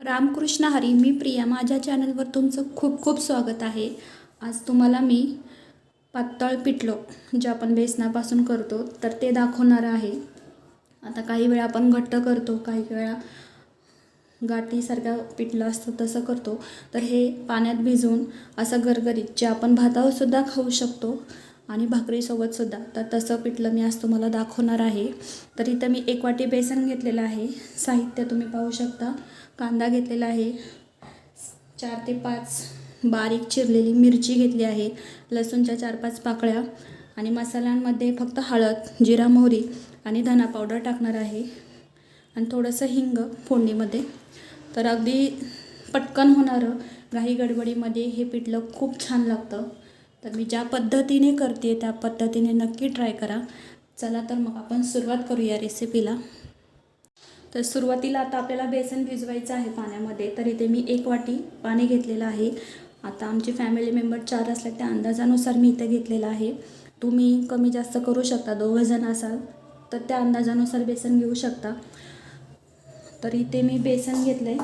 रामकृष्ण हरी मी प्रिया. माझ्या चॅनलवर तुमचं खूप खूप स्वागत आहे. आज तुम्हाला मी पातळ पिठलं जे आपण बेसनापासून करतो तर ते दाखवणार आहे. आता काही वेळा आपण घट्ट करतो काही वेळा गाठीसारखं पिठलं असतं तसं करतो. तर हे पाण्यात भिजवून असं गरगरीत जे आपण भातावरसुद्धा खाऊ शकतो आणि भाकरीसोबतसुद्धा तर तसं पिठलं मी आज तुम्हाला दाखवणार आहे. तर इथं मी एक वाटी बेसन घेतलेलं आहे. साहित्य तुम्ही पाहू शकता. कांदा घेतलेला आहे. चार ते पाच बारीक चिरलेली मिरची घेतली आहे. लसूणच्या चार पाच पाकळ्या. आणि मसाल्यांमध्ये फक्त हळद जिरा मोहरी आणि धना पावडर टाकणार आहे. आणि थोडंसं हिंग फोडणीमध्ये. तर अगदी पटकन होणारं घाई गडबडीमध्ये हे पिठलं खूप छान लागतं. तर मी ज्या पद्धतीने करते त्या पद्धतीने नक्की ट्राय करा. चला तर मग आपण सुरुवात करूया रेसिपीला तर सुरुवातीला आता आपल्याला बेसन भिजवायचं आहे पाण्यामध्ये. तर इथे मी एक वाटी पाणी घेतलेलं आहे. आता आमची फॅमिली मेंबर चार असल्या त्या अंदाजानुसार मी इथे घेतलेलं आहे. तुम्ही कमी जास्त करू शकता दोघं जण असाल तर त्या अंदाजानुसार बेसन घेऊ शकता. तर इथे मी बेसन घेतलं आहे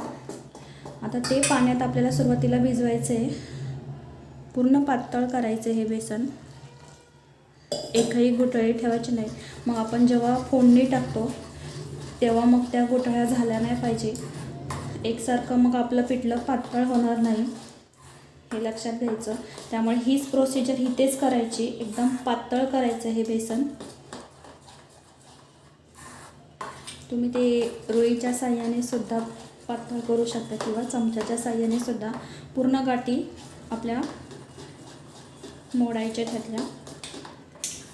आता ते पाण्यात आपल्याला सुरुवातीला भिजवायचं आहे पूर्ण पातळ करायचं हे बेसन. एकही गुठळी ठेवायची नाही. मग आपण जेव्हा फोडणी टाकतो तेव्हा मग त्या घोटाळ्या झाल्या नाही पाहिजे. एकसारखं मग आपलं पिठलं पातळ होणार नाही हे लक्षात घ्यायचं. त्यामुळे हीच प्रोसिजर इथेच करायची. एकदम पातळ करायचं हे बेसन. तुम्ही ते रुईच्या साह्याने सुद्धा पातळ करू शकता किंवा चमच्याच्या साह्याने सुद्धा. पूर्ण गाठी आपल्या मोडायच्या त्यातल्या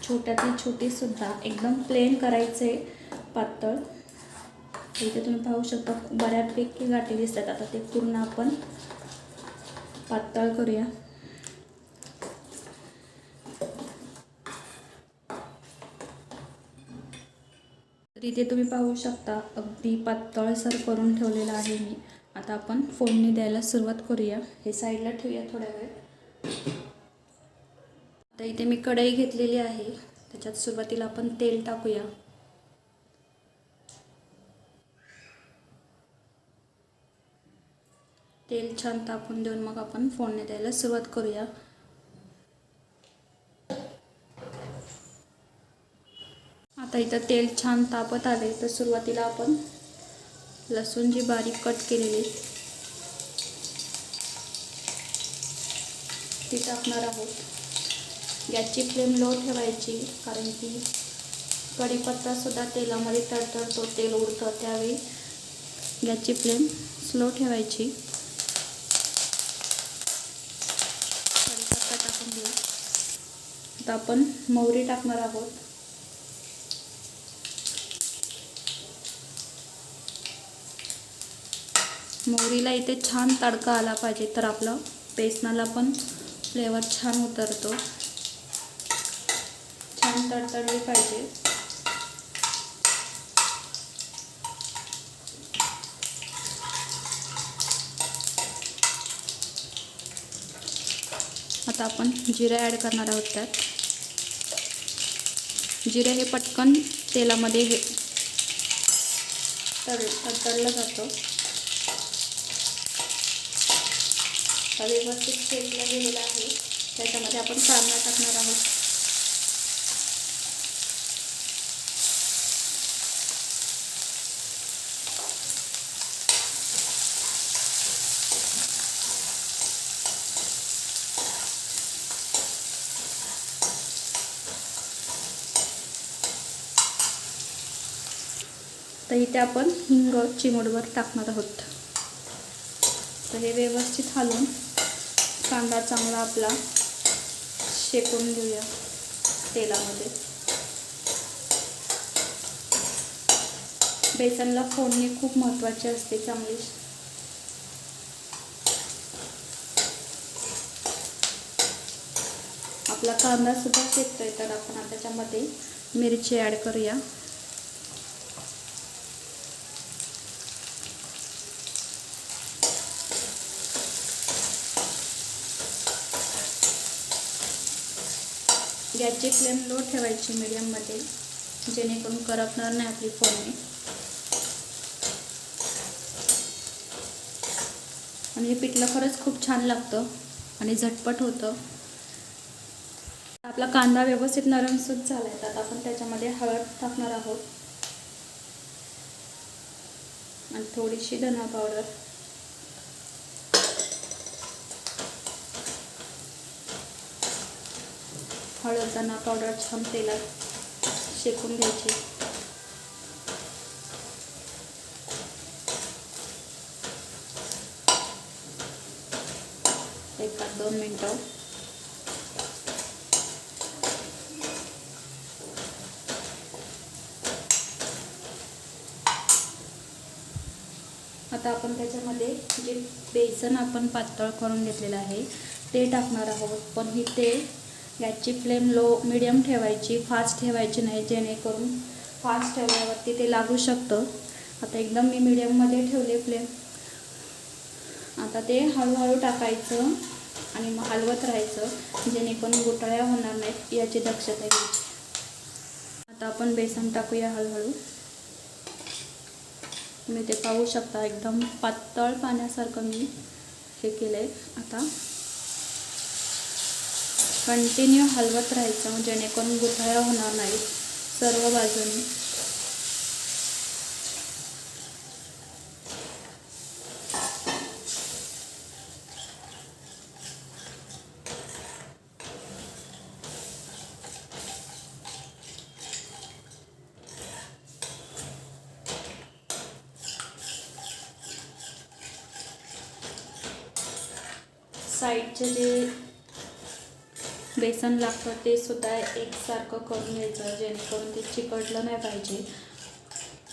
छोट्यातली छोटीसुद्धा एकदम प्लेन करायचे पातळ. इथे तुम्ही पाहू शकता बऱ्यापैकी गाठी दिसतात. आता ते पूर्ण आपण पातळ करूया. तर इथे तुम्ही पाहू शकता अगदी पातळसर करून ठेवलेलं आहे मी. आता आपण फोडणी द्यायला सुरुवात करूया. हे साईडला ठेवूया थोड्या वेळ. आता इथे मी कढई घेतलेली आहे. त्याच्यात सुरुवातीला आपण तेल टाकूया. तेल छान तापून देऊन मग आपण फोडणी द्यायला सुरुवात करूया. आता इथं तेल छान तापत आले तर सुरुवातीला आपण लसूण जी बारीक कट केलेली ती टाकणार आहोत. गॅसची फ्लेम लो ठेवायची कारण की कढीपत्तासुद्धा तेलामध्ये तडतडतो तेल उडतं त्यावेळी गॅसची फ्लेम स्लो ठेवायची. कढीपत्ता टाकून घेऊ. आता आपण मोहरी टाकणार आहोत. मोहरीला इथे छान तडका आला पाहिजे तर आपलं बेसनाला पण फ्लेवर छान उतरतो. छान तडतडली पाहिजे. आता आपण जिरे ॲड करणार आहोत त्यात. जिरे हे पटकन तेलामध्ये हे तर तडतडलं जातं. व्यवस्थित शेकलं गेलेलं आहे. त्याच्यामध्ये आपण कांदा टाकणार आहोत. तर इथे आपण हिंग चिमडवर टाकणार आहोत. तर हे व्यवस्थित हलवून कांदा चांगला आपला शेकून घेऊया तेलामध्ये. बेसनला फोडणी खूप महत्त्वाची असते चांगली. आपला कांदा सुद्धा शेकतोय तर आपण त्याच्यामध्ये मिरची ॲड करूया. गॅसची फ्लेम लो ठेवायची मीडियममध्ये जेणेकरून करपणार नाही आपली फोडणी. आणि हे पिठलं खरंच खूप छान लागतं आणि झटपट होतं. आपला कांदा व्यवस्थित नरमसूत झाला आहे तर आपण त्याच्यामध्ये हळद टाकणार आहोत. आणि थोडीशी धना पावडर. हळद धना पावडर छान तेलात शेकून घ्यायची. एक दोन मिनटं. आता आपण त्याच्यामध्ये जे बेसन आपण पातळ करून घेतलेलं आहे ते टाकणार आहोत. पण ही ते गॅसची फ्लेम लो मिडियम ठेवायची फास्ट ठेवायची नाही जेणेकरून फास्ट ठेवल्यावरती ते लागू शकतं. आता एकदम मी मिडियममध्ये ठेवले फ्लेम. आता ते हळूहळू टाकायचं आणि मग हलवत राहायचं जेणेकरून गुटळ्या होणार नाहीत याची दक्षता घ्यायची. आता आपण बेसन टाकूया हळूहळू. तुम्ही ते पाहू शकता एकदम पातळ पाण्यासारखं मी हे केलं आहे आता कंटिन्यू हलवत राहायचं जेणेकरून गुठळ्या होणार नाहीत सर्व बाजूनी. साईडचे जे बेसन लागतं ते सुद्धा एकसारखं करून घ्यायचं जेणेकरून ते चिकटलं नाही पाहिजे.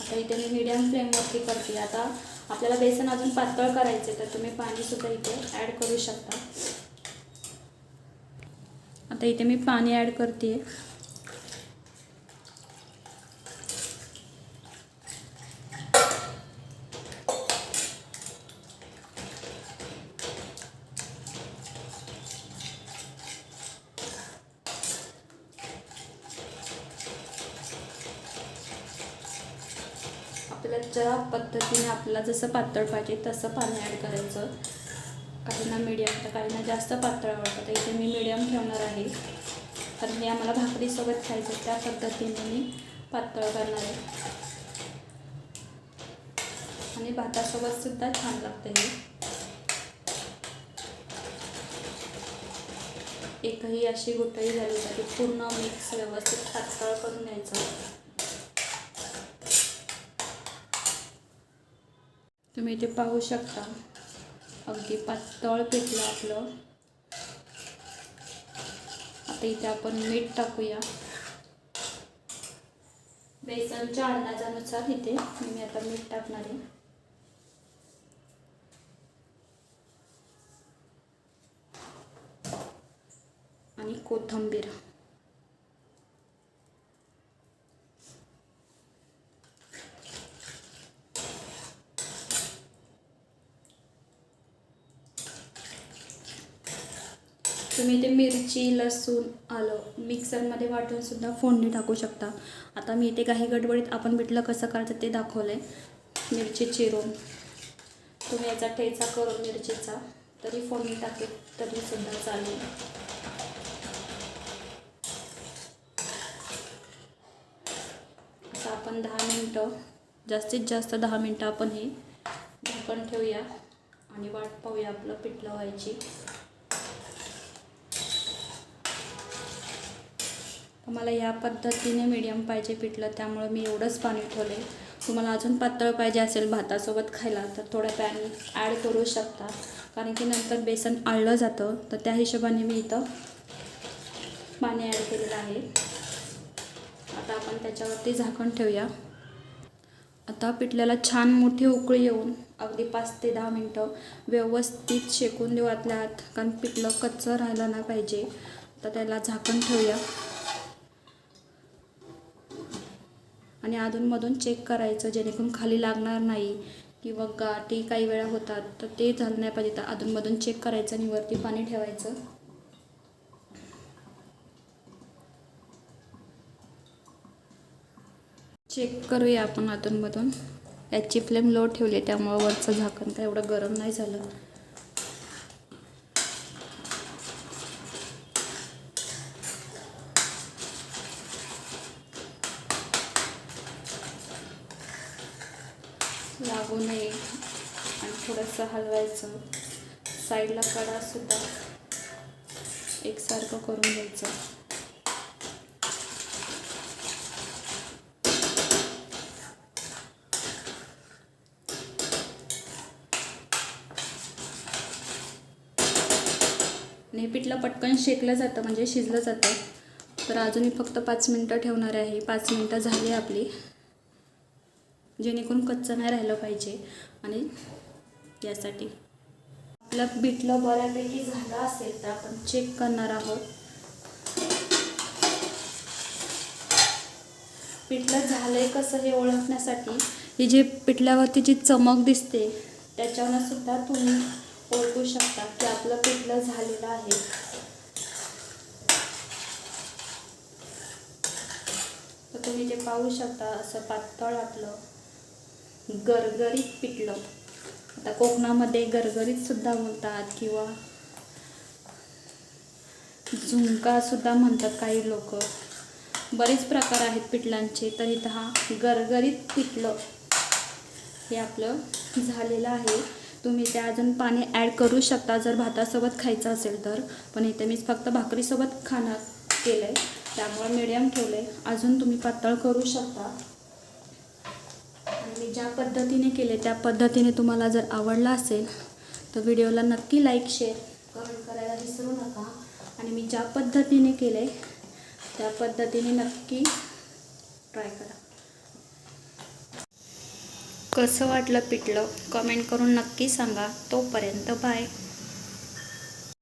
आता इथे मी मिडियम फ्लेमवरती करते. आता आपल्याला बेसन अजून पातळ करायचे तर तुम्ही पाणीसुद्धा इथे ॲड करू शकता. आता इथे मी पाणी ॲड करते त्याच्या ज्या पद्धतीने आपल्याला जसं पातळ पाहिजे तसं पाणी ॲड करायचं. काहींना मीडियम तर काहींना जास्त पातळ आवडतं. तर इथे मी मीडियम ठेवणार आहे. कारण हे आम्हाला भाकरीसोबत खायचं त्या पद्धतीने मी पातळ करणार आहे. आणि भातासोबत सुद्धा छान लागतं हे. एकही अशी गुटळी झाली तर पूर्ण मिक्स व्यवस्थित पातळ करून घ्यायचं. तुम्ही इथे पाहू शकता. अगदी पातळ पेटलं आपलं. आता इथे आपण मीठ टाकूया. बेसनच्या अंदाजानुसार इथे मी आता मीठ टाकणार आहे. आणि कोथिंबीर. इथे मिरची लसूण आलं. मिक्सरमध्ये वाटूनसुद्धा फोडणी टाकू शकता. आता मी इथे काही गडबडीत आपण मिठलं कसं करायचं ते दाखवलं आहे मिरची चिरून. तुम्ही याचा ठेचा करून मिरचीचा. तरी फोडणी टाकेल तरीसुद्धा चालेल. आता आपण दहा मिनटं जास्तीत जास्त दहा मिनटं आपण हे झाकण ठेवूया. आणि वाट पाहूया आपलं पिठलं व्हायची. मला या पद्धतीने मीडियम पाहिजे पिठलं त्यामुळं मी एवढंच पाणी ठेवले. तुम्हाला अजून पातळ पाहिजे असेल भातासोबत खायला तर थोडं पाणी ॲड करू शकता. कारण की नंतर बेसन आळलं जातं तर त्या हिशोबाने मी इथं पाणी ॲड केलेलं आहे. आता आपण त्याच्यावरती झाकण ठेवूया. आता पिठल्याला छान मोठी उकळी येऊन अगदी पाच ते दहा मिनटं व्यवस्थित शेकून देऊ आतल्या आत कारण पिठलं कच्चं राहायला नाही पाहिजे. तर त्याला झाकण ठेवूया. आणि अधूनमधून चेक करायचं जेणेकरून खाली लागणार नाही किंवा गाठी काही वेळा होतात तर ते झालं नाही पाहिजे तर अधूनमधून चेक करायचं आणि वरती पाणी ठेवायचं. चेक करूया आपण अधूनमधून. याची फ्लेम लो ठेवली त्यामुळं वरचं झाकण काय एवढं गरम नाही झालं. लागू नये. आणि थोडंसं हलवायचं. साईडला कडासुद्धा एकसारखं करून घ्यायचं. आणि पिठलं पटकन शेकलं जातं म्हणजे शिजलं जातं. तर अजूनही फक्त पाच मिनटं ठेवणार आहे. पाच मिनटं झाली आपली. जेणेकरून कच्चं नाही राहिलं पाहिजे. आणि यासाठी आपलं पिठलं बऱ्यापैकी झालं असेल तर आपण चेक करणार आहोत. पिठलं झालंय कसं हे ओळखण्यासाठी. ही जे पिठल्यावरती जी चमक दिसते त्याच्यावर सुद्धा तुम्ही ओळखू शकता की आपलं पिठलं झालेलं आहे. तर तुम्ही ते पाहू शकता असं पातळ आपलं गरगरीत पिठलं. आता कोकणामध्ये गरगरीत सुद्धा बोलतात किंवा झुणका सुद्धा म्हणतात काही लोक. बरेच प्रकार आहेत पिठलांचे तर इथं हा गरगरीत पिठलं हे आपलं झालेलं आहे. तुम्ही ते अजून पाणी ॲड करू शकता जर भातासोबत खायचं असेल तर. पण इथे मी फक्त भाकरीसोबत खाणार केलं आहे त्यामुळे मिडियम ठेवलं आहे अजून तुम्ही पातळ करू शकता. मी ज्या पद्धतीने केले त्या पद्धतीने तुम्हाला जर आवडला असेल तर व्हिडिओला नक्की लाईक शेअर कमेंट करायला विसरू नका. आणि मी ज्या पद्धतीने केले त्या पद्धतीने नक्की ट्राय करा. कसं वाटलं पिटलं कमेंट करून नक्की सांगा. तोपर्यंत बाय